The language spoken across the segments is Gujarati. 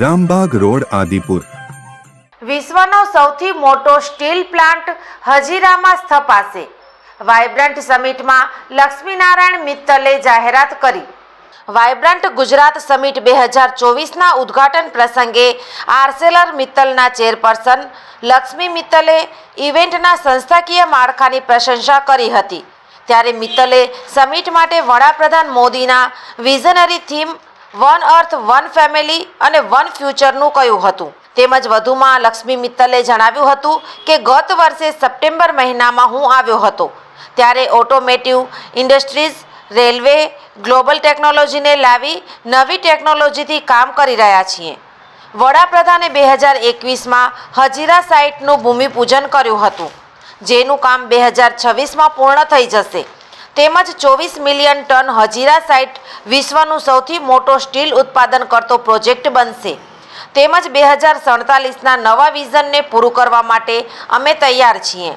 રામબાગ રોડ આદિપુર વિશ્વનો સૌથી મોટો સ્ટીલ પ્લાન્ટ હજીરામાં સ્થપાશે વાઇબ્રન્ટ સમિટમાં લક્ષ્મીનારાયણ મિત્તલે જાહેરાત કરી વાઇબ્રન્ટ ગુજરાત સમિટ બે હજાર ચોવીસના ઉદ્ઘાટન પ્રસંગે આર્સેલર મિત્તલના ચેરપર્સન લક્ષ્મી મિત્તલે ઇવેન્ટના સંસ્થાકીય માળખાની પ્રશંસા કરી હતી ત્યારે મિત્તલે સમિટ માટે વડાપ્રધાન મોદીના visionary theme one earth one family અને વન ફ્યુચરનું કહ્યું હતું તેમજ વધુમાં લક્ષ્મી મિત્તલે જણાવ્યું હતું કે ગત વર્ષે સપ્ટેમ્બર મહિનામાં હું આવ્યો હતો ત્યારે ઓટોમેટિવ ઇન્ડસ્ટ્રીઝ રેલવે ગ્લોબલ ટેકનોલોજીને લાવી નવી ટેકનોલોજીથી કામ કરી રહ્યા છીએ વડાપ્રધાને બે હજાર એકવીસમાં હજીરા સાઇટનું ભૂમિપૂજન કર્યું હતું જેનું કામ બે હજાર છવ્વીસમાં પૂર્ણ થઈ જશે તેમજ ચોવીસ મિલિયન ટન હજીરા સાઇટ વિશ્વનું સૌથી મોટો સ્ટીલ ઉત્પાદન કરતો પ્રોજેક્ટ બનશે તેમજ બે હજાર સડતાલીસના નવા વિઝનને પૂરું કરવા માટે અમે તૈયાર છીએ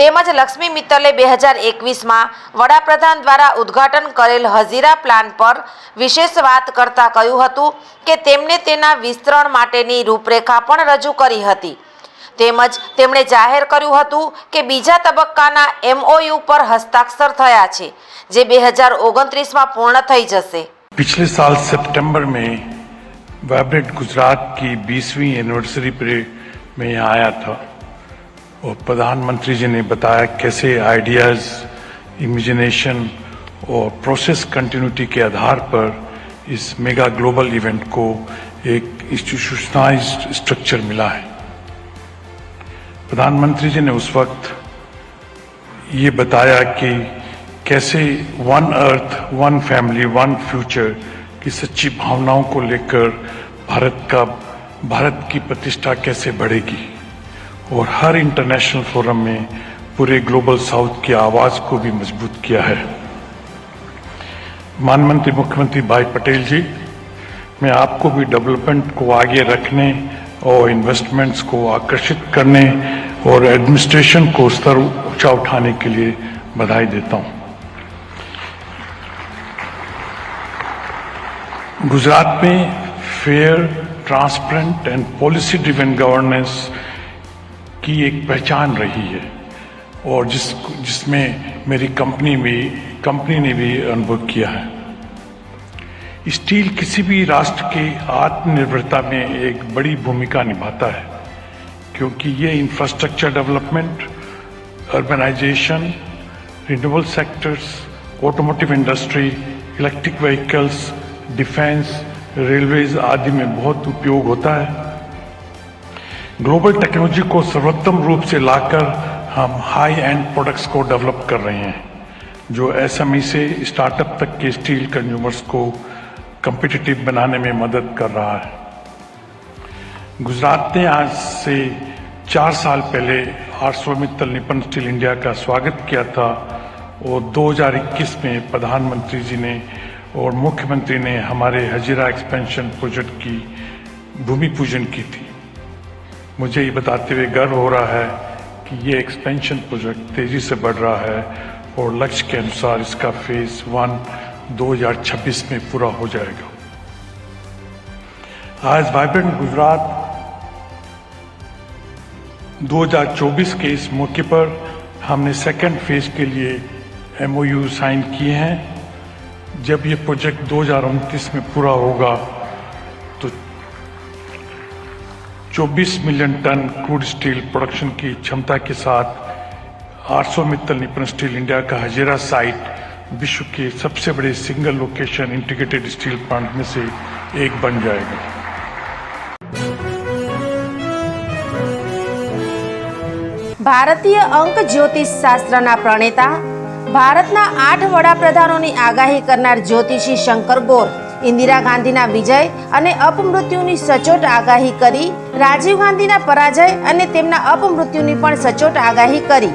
તેમજ લક્ષ્મી મિત્તલે બે હજાર એકવીસમાં વડાપ્રધાન દ્વારા ઉદ્ઘાટન કરેલ હજીરા પ્લાન પર વિશેષ વાત કરતાં કહ્યું હતું કે તેમણે તેના વિસ્તરણ માટેની રૂપરેખા પણ રજૂ કરી હતી તેમજ તેમણે જાહેર કર્યું હતું કે બીજા તબક્કાના એમઓયુ પર હસ્તાક્ષર થયા છે જે બે હજાર ઓગણત્રીસમાં પૂર્ણ થઈ જશે પિછલે સાલ सितंबर में वाइब्रेंट गुजरात की 20वीं एनिवर्सरी परेड में यहाँ आया था और प्रधानमंत्री जी ने बताया कैसे आइडियाज इमेजिनेशन और प्रोसेस कंटिन्यूटी के आधार पर इस मेगा ग्लोबल इवेंट को एक इंस्टीट्यूशनाइज्ड स्ट्रक्चर मिला है प्रधानमंत्री जी ने उस वक्त ये बताया कि कैसे one earth one family one future की सच्ची भावनाओं को लेकर भारत का भारत की प्रतिष्ठा कैसे बढ़ेगी और हर इंटरनेशनल फोरम में पूरे ग्लोबल साउथ की आवाज़ को भी मजबूत किया है मानमंत्री मुख्यमंत्री भाई पटेल जी मैं आपको भी डेवलपमेंट को आगे रखने और इन्वेस्टमेंट्स को आकर्षित करने और एडमिनिस्ट्रेशन को स्तर ऊंचा उठाने के लिए बधाई देता हूं गुजरात में fair transparent and policy driven governance की एक पहचान रही है और जिस जिसमें मेरी कंपनी भी कंपनी ने भी अनुभव किया है स्टील किसी भी राष्ट्र के आत्मनिर्भरता में एक बड़ी भूमिका निभाता है क्योंकि ये infrastructure development urbanisation renewable sectors automotive industry electric vehicles defence railways आदि में बहुत उपयोग होता है ग्लोबल टेक्नोलॉजी को सर्वोत्तम रूप से लाकर हम हाई एंड प्रोडक्ट्स को डेवलप कर रहे हैं जो एसएमई e से स्टार्टअप तक के स्टील कंज्यूमर्स को कंपिटिटिव बनाने में मदद कर रहा है गुजरात ने आज से चार साल पहले आर्सोमित्तल निपन स्टील इंडिया का स्वागत किया था और 2021 में प्रधानमंत्री जी ने और मुख्यमंत्री ने हमारे हजीरा एक्सपेंशन प्रोजेक्ट की भूमि पूजन की थी मुझे ये बताते हुए गर्व हो रहा है कि ये एक्सपेंशन प्रोजेक्ट तेज़ी से बढ़ रहा है और लक्ष्य के अनुसार इसका फेज़ वन 2026 में पूरा हो जाएगा आज वाइब्रेंट गुजरात 2024 के इस मौके पर हमने सेकेंड फेज के लिए एम साइन किए हैं जब ये प्रोजेक्ट दो में पूरा होगा तो 24 million tonne crude steel production की क्षमता के साथ 800 मित्तल निपन स्टील इंडिया का हजीरा साइट विश्व के सबसे बड़े single location integrated steel plant में से एक बन जाएगा ભારતીય અંક જ્યોતિષ શાસ્ત્રના પ્રણેતા ભારતના આઠ વડાપ્રધાનોની આગાહી કરનાર જ્યોતિષી શંકર ગોર ઇન્દિરા ગાંધીના વિજય અને અપમૃત્યુની સચોટ આગાહી કરી રાજીવ ગાંધીના પરાજય અને તેમના અપમૃત્યુની પણ સચોટ આગાહી કરી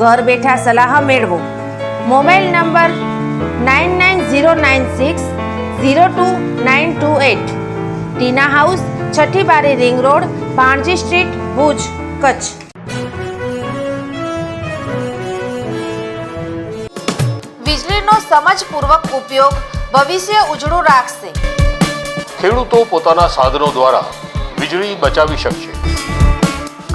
ઘર બેઠા સલાહ મેળવો mobile number nine nine zero nine six zero two nine two eight Tina house છઠ્ઠી બારી રિંગ રોડ પાણજી સ્ટ્રીટ ભુજ કચ્છ વીજળીનો સમજપૂર્વક ઉપયોગ ભવિષ્ય ઉજળું રાખશે ખેડૂતો પોતાના સાધનો દ્વારા વીજળી બચાવી શકશે